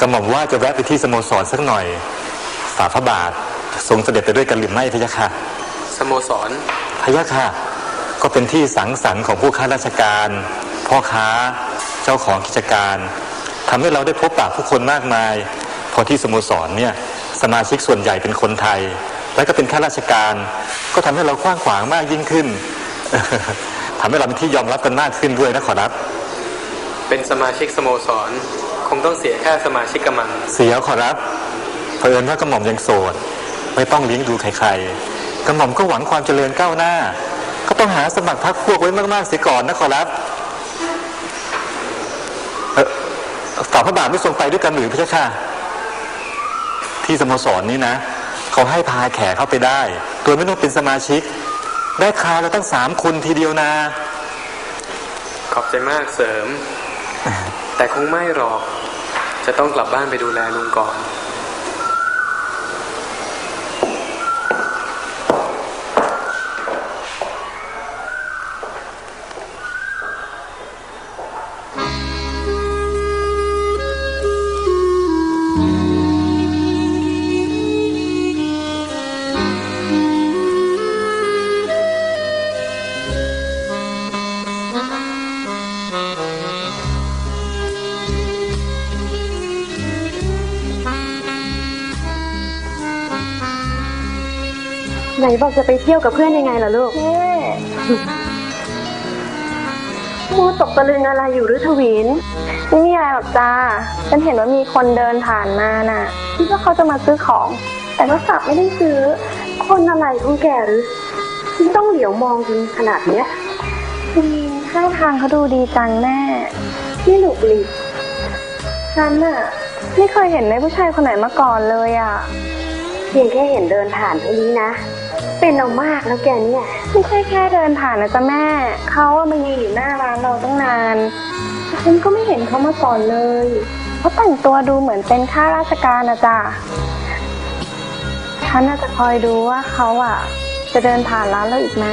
กระหม่อมว่าจะแวะไปที่สโมสรสักหน่อย ฝ่าพระบาททรงเสด็จไปด้วยกันหรือไม่พะยะค่ะ สโมสรพะยะค่ะ ก็เป็นที่สังสรรค์ของผู้ค้าราชการ พ่อค้าเจ้าของกิจการทำให้เราได้พบปะผู้คนมากมาย พอที่สโมสรเนี่ยสมาชิกส่วนใหญ่เป็นคนไทย และก็เป็นข้าราชการ ก็ทำให้เรากว้างขวางมากยิ่งขึ้นทำให้เราเป็นที่ยอมรับกันมากขึ้นด้วยนะขอรับ เป็นสมาชิกสโมสร คงต้องเสียค่าสมาชิกกำมังเสียขอรับเผอิญว่ากระหม่อมยังโสด ไม่ต้องเลี้ยงดูใครๆกระหม่อมก็หวังความเจริญก้าวหน้า ก็ต้องหาสมัครพรรคพวกไว้มากๆเสียก่อนนะขอรับเอ่อฝ่าพระบาทไม่ทรงไปด้วยกันหรือพระเจ้าค่ะ ที่สโมสรนี้นะ เขาให้พาแขกเข้าไปได้โดยไม่ต้องเป็นสมาชิก ได้คาเราตั้งสามคนทีเดียวนะขอบใจมากเสริม แต่คงไม่หรอก จะต้องกลับบ้านไปดูแลลุงก่อน ไหนบอกจะไปเที่ยวกับเพื่อนยังไงล่ะลูก แม่มูตกตะลึงอะไรอยู่หรือทวิน ไม่มีอะไรหรอกจ้า ฉันเห็นว่ามีคนเดินผ่านมาน่ะ คิดว่าเขาจะมาซื้อของ แต่ก็กลับไม่ได้ซื้อ คนอะไรของแกหรือที่ต้องเหลียวมองจนขนาดเนี้ยอืมท่าทางเขาดูดีจังแม่นี่หนุกหลีฉันน่ะไม่เคยเห็นในผู้ชายคนไหนมาก่อนเลยอะ เพียงแค่เห็นเดินผ่านเท่านี้นะ เป็นเอามากแล้วแกเนี่ยไม่ใช่แค่เดินผ่านนะจ๊ะแม่ เขาอะมายืนอยู่หน้าร้านเราตั้งนานฉันก็ไม่เห็นเขามาก่อนเลยเขาแต่งตัวดูเหมือนเป็นข้าราชการนะจ๊ะฉันน่าจะคอยดูว่าเขาอะจะเดินผ่านร้านเราอีกไหม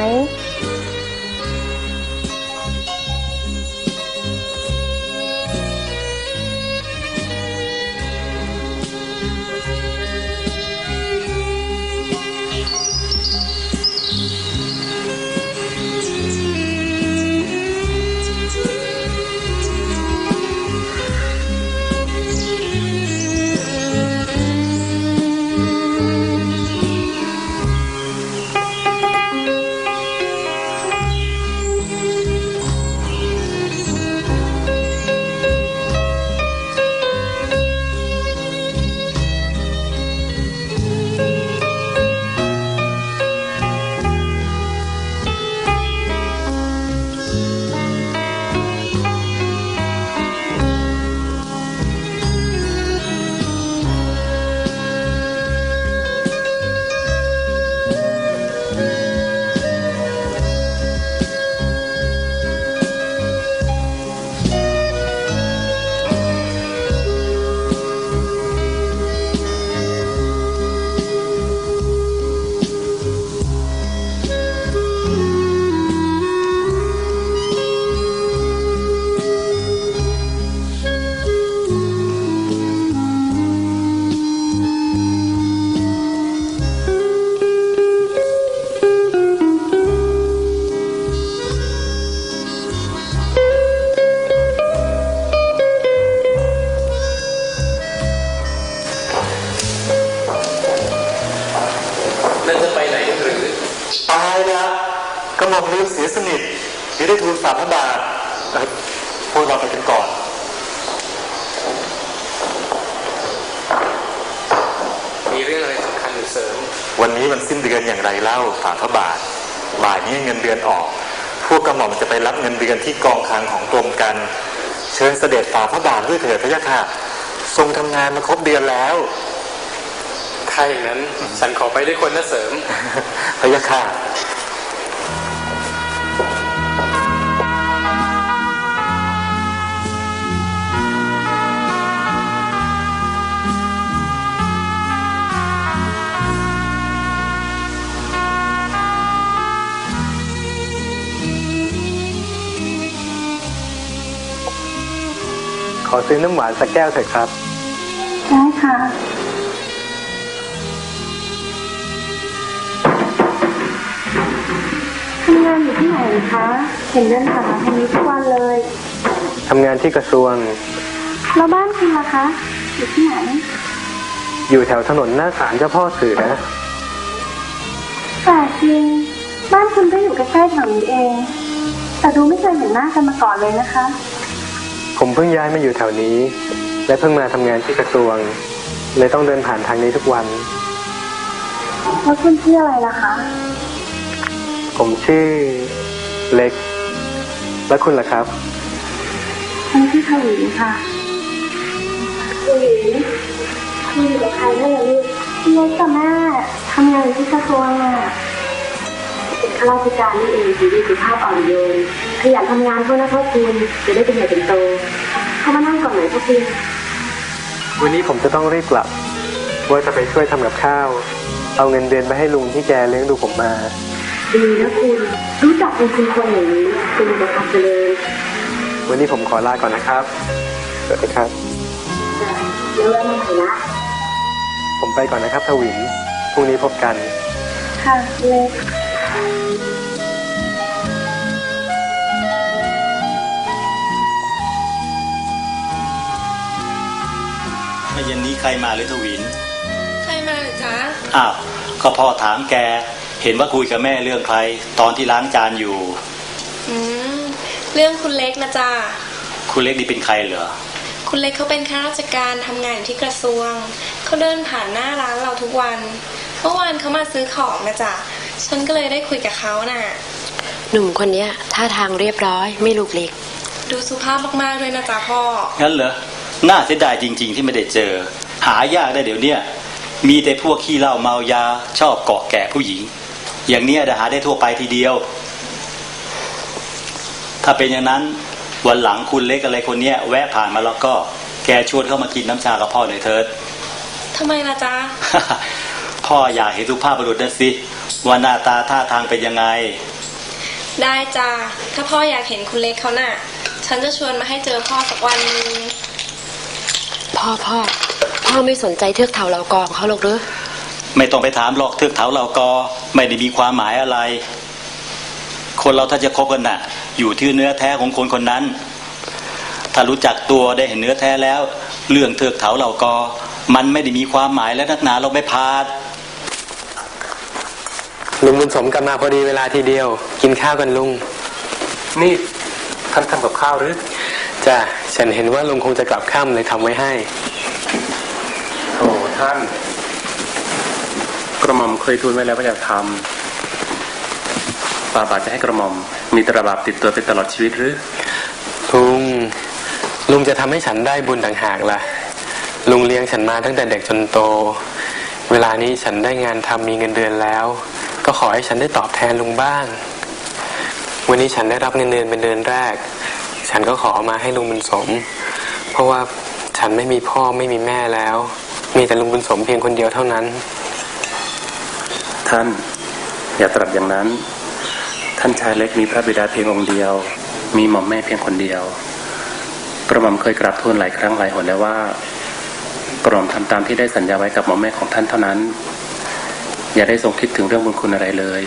สียสนิทหรือได้ทูลฝ่าพระบาทเอ่อพวกเราไปกันก่อนมีเรื่องอะไรสำคัญหรือเสริม วันนี้มันสิ้นเดือนอย่างไรเล่าฝ่าพระบาทบ่ายนี้เงินเดือนออก พวกกระหม่อมจะไปรับเงินเดือนที่กองคลังของกรมกัน เชิญเสด็จฝ่าพระบาทด้วยเถิดพระยะค่ะ ทรงทำงานมาครบเดือนแล้วถ้าอย่างนั้นฉันขอไปด้วยคนนะเสริมพระยะค่ะ ขอซื้อน้ำหวานสักแก้วเถอะครับ ได้ค่ะ ทำงานอยู่ที่ไหนคะ เห็นเดินผ่านมาทางนี้ทุกวันเลย ทำงานที่กระทรวง แล้วบ้านคุณล่ะคะ อยู่ที่ไหน อยู่แถวถนนหน้าศาลเจ้าพ่อเสือแต่จริง บ้านคุณก็อยู่ใกล้ๆแถวนี้เอง แต่ดูไม่เคยเห็นหน้ากันมาก่อนเลยนะคะ ผมเพิ่งย้ายมาอยู่แถวนี้ และเพิ่งมาทำงานที่กระทรวง เลยต้องเดินผ่านทางนี้ทุกวัน แล้วคุณชื่ออะไรล่ะคะ ผมชื่อเล็ก และคุณล่ะครับ ฉันชื่อทวินค่ะทวินคุณอยู่กับใครนั่นเหรอลูกพี่เล็กกับแม่ทำงานอยู่ที่กระทรวงอะ เป็นข้าราชการนี่เองชีวิตสุภาพอ่อนโยนขยันทำงานเพื่อนะพ่อคุณจะได้เป็นใหญ่เป็นโตเข้ามานั่งก่อนหน่อยพ่อคุณวันนี้ผมจะต้องรีบกลับว่าจะไปช่วยทำกับข้าว เอาเงินเดือนไปให้ลุงที่แกเลี้ยงดูผมมา ดีนะคุณ รู้จักเป็นคุณคนอย่างนี้เป็นประการเจริญวันนี้ผมขอลาก่อนนะครับสวัสดีครับจ้ะแล้วแวะมาใหม่นะผมไปก่อนนะครับทวินพรุ่งนี้พบกัน ค่ะเล็กเมื่อเย็นนี้ใครมาหรือทวิน ใครมาเหรือจ๊ะ อ้าว ก็พ่อถามแก เห็นว่าคุยกับแม่เรื่องใคร ตอนที่ล้างจานอยู่ อืม เรื่องคุณเล็กนะจ๊ะ คุณเล็กนี่เป็นใครเหรอ คุณเล็กเขาเป็นข้าราชการทำงานอยู่ที่กระทรวง เขาเดินผ่านหน้าร้านเราทุกวัน เมื่อวานเขามาซื้อของนะจ๊ะ ฉันก็เลยได้คุยกับเขาน่ะ หนุ่มคนเนี้ยท่าทางเรียบร้อยไม่ลูกเล็ก ดูสุภาพมากๆด้วยนะจ๊ะพ่อ งั้นเหรอ น่าเสียดายจริง ๆ ที่ไม่ได้เจอ หายากได้เดี๋ยวเนี้ยมีแต่พวกขี้เหล้าเมายาชอบเกาะแก่ผู้หญิง อย่างเนี้ยจะหาได้ทั่วไปทีเดียว ถ้าเป็นอย่างนั้นวันหลังคุณเล็กอะไรคนเนี้ยแวะผ่านมาแล้วก็ แกชวนเข้ามากินน้ำชากับพ่อหน่อยเถิดทำไมล่ะจ๊ะ พ่ออยากเห็นสุภาพบุรุษนะสิว่าหน้าตาท่าทางเป็นยังไง ได้จ้ะถ้าพ่ออยากเห็นคุณเล็กเขาน่ะ ฉันจะชวนมาให้เจอพ่อสักวันหนึงพ่อพ่อพ่อไม่สนใจเทือกเถาเหล่ากองเขาหรอกหรือไม่ต้องไปถามหรอกเทือกเถาเหล่ากอ ไม่ได้มีความหมายอะไร คนเราถ้าจะคบกันน่ะ อยู่ที่เนื้อแท้ของคนคนนั้น ถ้ารู้จักตัวได้เห็นเนื้อแท้แล้ว เรื่องเทือกเถาเหล่ากอ มันไม่ได้มีความหมายและนักหนาเราไม่พาด ลุงบุญสมกลับมาพอดีเวลาทีเดียว กินข้าวกันลุง นี่ท่านทำกับข้าวหรือจ้ะฉันเห็นว่าลุงคงจะกลับค่ำเลยทำไว้ให้โอ้ท่าน กระหม่อมเคยทูลไว้แล้วว่าจะทำบาบาทจะให้กระหม่อม มีตระบาบติดตัวไปตลอดชีวิตหรือลุงลุงจะทำให้ฉันได้บุญต่างหากล่ะ ลุงเลี้ยงฉันมาตั้งแต่เด็กจนโต เวลานี้ฉันได้งานทำมีเงินเดือนแล้ว ก็ขอให้ฉันได้ตอบแทนลุงบ้าง วันนี้ฉันได้รับเงินเดือนเป็นเดือนแรก ฉันก็ขอเอามาให้ลุงบุญสม เพราะว่าฉันไม่มีพ่อไม่มีแม่แล้ว มีแต่ลุงบุญสมเพียงคนเดียวเท่านั้น ท่านอย่าตรัสอย่างนั้น ท่านชายเล็กมีพระบิดาเพียงองค์เดียว มีหม่อมแม่เพียงคนเดียว กระหม่อมเคยกราบทูลหลายครั้งหลายหนแล้วว่า กระหม่อมทำตามที่ได้สัญญาไว้กับหม่อมแม่ของท่านเท่านั้น อย่าได้ทรงคิดถึงเรื่องบุญคุณอะไรเลย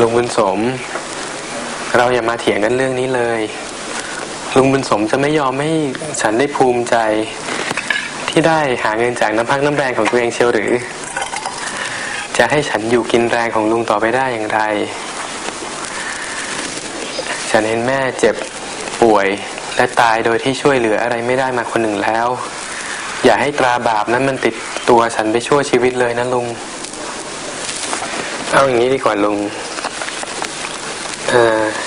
ลุงบุญสม เราอย่ามาเถียงกันเรื่องนี้เลยลุงบุญสมจะไม่ยอมให้ฉันได้ภูมิใจ ที่ได้หาเงินจากน้ำพักน้ำแรงของตัวเองเชียวหรือ จะให้ฉันอยู่กินแรงของลุงต่อไปได้อย่างไร ฉันเห็นแม่เจ็บป่วยและตายโดยที่ช่วยเหลืออะไรไม่ได้มาคนหนึ่งแล้ว อย่าให้ตราบาปนั้นมันติด ตัวฉันไปชั่วชีวิตเลยนะลุง เอาอย่างนี้ดีกว่าลุง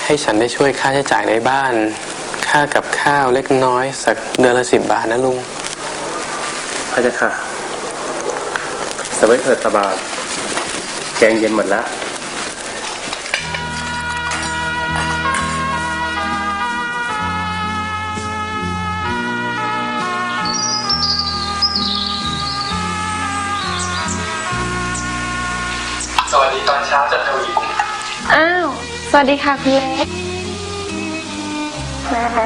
ให้ฉันได้ช่วยค่าใช้จ่ายในบ้าน ค่ากับข้าวเล็กน้อยสักเดือนละสิบบาทนะลุงพระเจ้าค่ะสวัสดีเถิดตาบาแกงเย็นหมดแล้ว สวัสดีค่ะคุณเล็กแหม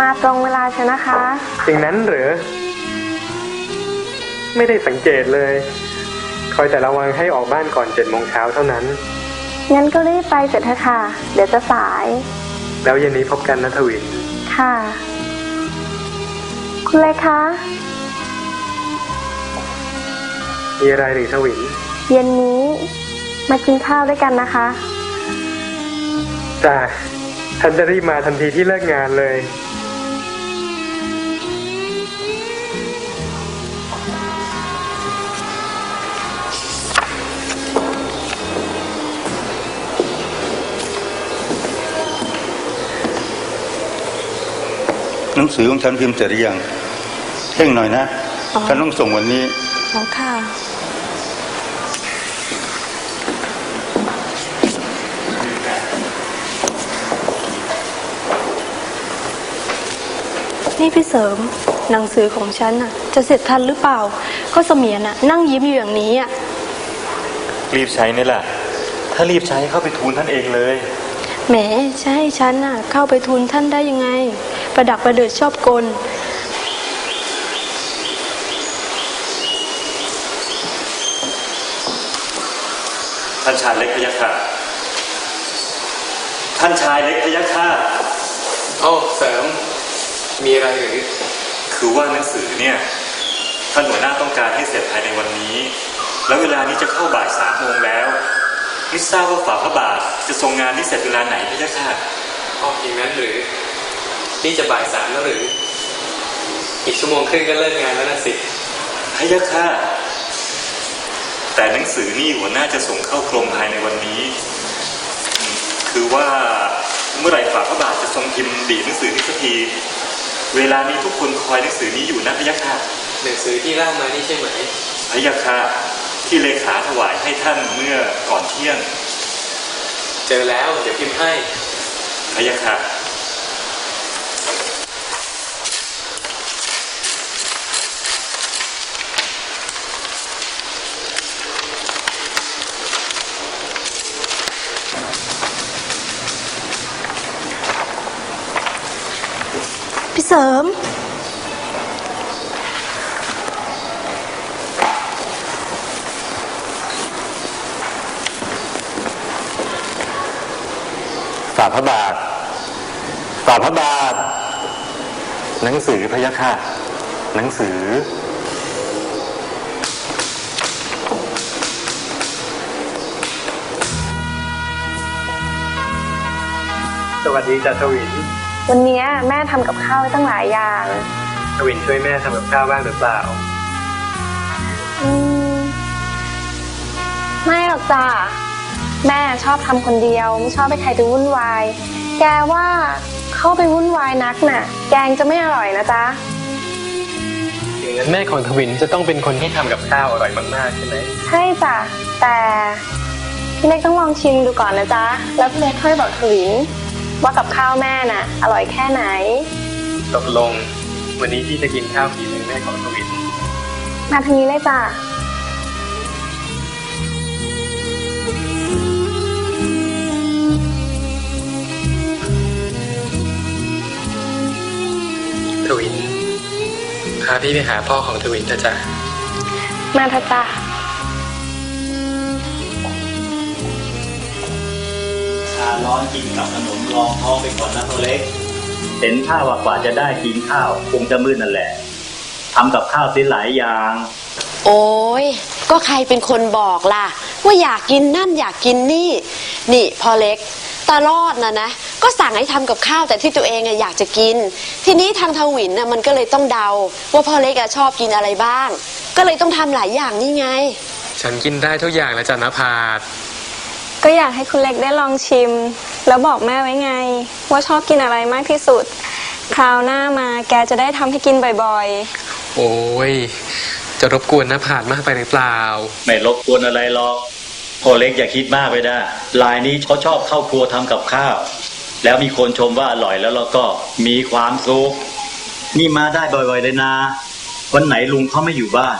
มาตรงเวลาใช่นะคะ อย่างนั้นเหรือ ไม่ได้สังเกตเลย คอยแต่ระวังให้ออกบ้านก่อนเจ็ดโมงเช้าเท่านั้น งั้นก็รีบไปเสร็จเถอะค่ะ เดี๋ยวจะสาย แล้วเย็นนี้พบกันนะทวิน ค่ะ คุณเลยคะมีอะไรหรือทวิน เย็นนี้มากินข้าวด้วยกันนะคะ จ้าฉันจะรีบมาทันทีที่เลิกงานเลย หนังสือของฉันพิมพ์เสร็จหรือยังเร่งหน่อยนะฉันต้องส่งวันนี้ อ๋อค่ะ นี่พี่เสริมหนังสือของฉันน่ะ จะเสร็จทันหรือเปล่า ก็เสมียนน่ะ นั่งยิ้มอยู่อย่างนี้อะรีบใช้นี่แหละ ถ้ารีบใช้เข้าไปทูลท่านเองเลย แหมจะให้ฉันน่ะ เข้าไปทูลท่านได้ยังไง ประดักประเดิดชอบกลท่านชายเล็กพยัคฆ์ค่ะท่านชายเล็กพยัคฆ์ค่ะโอ้เสริม มีอะไรหรือ คือว่าหนังสือเนี่ยท่านหัวหน้าต้องการให้เสร็จภายในวันนี้ แล้วเวลานี้จะเข้าบ่ายสามโมงแล้วไม่ทราบว่าฝ่าพระบาทจะทรงงานนี้เสร็จเวลาไหนพยัคฆ์ค่ะอ๋ออย่างนั้นหรือ นี่จะบ่ายสามแล้วหรือ อีกชั่วโมงครึ่งก็เลิกงานแล้วนะสิพยัคฆ์ค่ะแต่หนังสือนี่หัวหน้าจะส่งเข้ากรมภายในวันนี้อืมคือว่าเมื่อไหร่ฝ่าพระบาทจะทรงพิมพ์ดีดหนังสือนี้สักที เวลานี้ทุกคนคอยหนังสือนี้อยู่นะพยัคฆ์ค่ะหนังสือที่ร่างมานี่ใช่ไหมพยัคฆ์ค่ะที่เลขาถวายให้ท่านเมื่อก่อนเที่ยง เจอแล้วเดี๋ยวพิมพ์ให้พยัคฆ์ค่ะ เสริม ฝ่าพระบาท ฝ่าพระบาท หนังสือพยัคฆ์ค่ะ หนังสือสวัสดีจ้ะทวิน วันเนี้ยแม่ทำกับข้าวไว้ตั้งหลายอย่างทวินช่วยแม่ทำกับข้าวบ้างหรือเปล่า อืม ไม่หรอกจ้ะแม่ชอบทำคนเดียว ไม่ชอบให้ใครไปวุ่นวาย แกว่าเข้าไปวุ่นวายนักน่ะ แกงจะไม่อร่อยนะจ๊ะอย่างนั้นแม่ของทวินจะต้องเป็นคนที่ทำกับข้าวอร่อยมากๆใช่ไหมใช่จ้ะแต่พี่เล็กต้องลองชิมดูก่อนนะจ๊ะ แล้วพี่เล็กค่อยบอกถวิน ว่ากับข้าวแม่น่ะ อร่อยแค่ไหน ตกลง วันนี้ที่จะกินข้าวฝีมือแม่ของทวินมาทางนี้เลยจ้ะทวินพาพี่ไปหาพ่อของทวินเถอะจ้ะมาเถอะจ้ะ ร้อนกินกับขนมรองท้องไปก่อนนะตัวเล็ก เห็นท่าว่ากว่าจะได้กินข้าวคงจะมืดนั่นแหละทำกับข้าวเสียหลายอย่าง โอ้ยก็ใครเป็นคนบอกล่ะ ว่าอยากกินนั่นอยากกินนี่ นี่พอเล็กตลอดนะนะ ก็สั่งให้ทำกับข้าวแต่ที่ตัวเองอะอยากจะกิน ทีนี้ทางทวินน่ะมันก็เลยต้องเดา ว่าพ่อเล็กอะชอบกินอะไรบ้าง ก็เลยต้องทำหลายอย่างนี่ไง ฉันกินได้ทุกอย่างแล้วจ้ะนภาด ก็อยากให้คุณเล็กได้ลองชิม แล้วบอกแม่ไว้ไง ว่าชอบกินอะไรมากที่สุด คราวหน้ามาแกจะได้ทำให้กินบ่อยๆโอ้ย จะรบกวนนภาดมากไปหรือเปล่า ไม่รบกวนอะไรหรอกพ่อเล็กอย่าคิดมากไปได้ลายนี้เขาชอบเข้าครัวทำกับข้าว แล้วมีคนชมว่าอร่อยแล้วเราก็มีความสุขนี่มาได้บ่อยๆเลยนะ วันไหนลุงเขาไม่อยู่บ้าน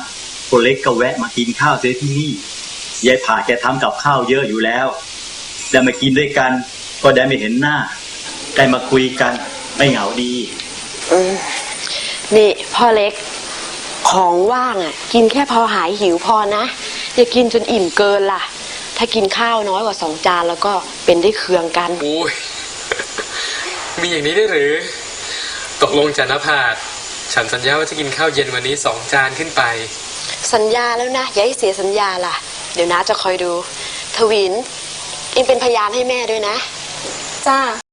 พ่อเล็กก็แวะมากินข้าวเสียที่นี่ ยายผ่าแกทำกับข้าวเยอะอยู่แล้วได้มากินด้วยกัน ก็ได้ไม่เห็นหน้า ได้มาคุยกันไม่เหงาดีอืมนี่พ่อเล็กของว่างอะ กินแค่พอหายหิวพอนะ อย่ากินจนอิ่มเกินล่ะ ถ้ากินข้าวน้อยกว่าสองจานแล้วก็เป็นได้เคืองกันโอ้ยมีอย่างนี้ได้วยหรือ ตกลงจานภาสฉันสัญญาว่าจะกินข้าวเย็นวันนี้สองจานขึ้นไป สัญญาแล้วนะ อย่าให้เสียสัญญาล่ะ เดี๋ยวน้าจะคอยดูทวินเองเป็นพยานให้แม่ด้วยนะ จ้า